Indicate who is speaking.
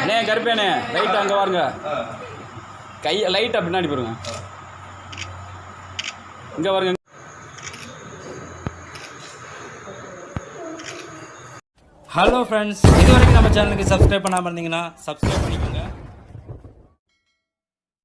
Speaker 1: அண்ணே கருப்பேண்ணே லைட் அங்க பாருங்க. கை லைட் பின்னாடி பாருங்க இங்க பாருங்க.
Speaker 2: ஹலோ ஃப்ரெண்ட்ஸ் இது வரைக்கும் நம்ம சேனலுக்கு சப்ஸ்கிரைப் பண்ணாமல் இருந்தீங்கன்னா சப்ஸ்கிரைப் பண்ணிக்கோங்க.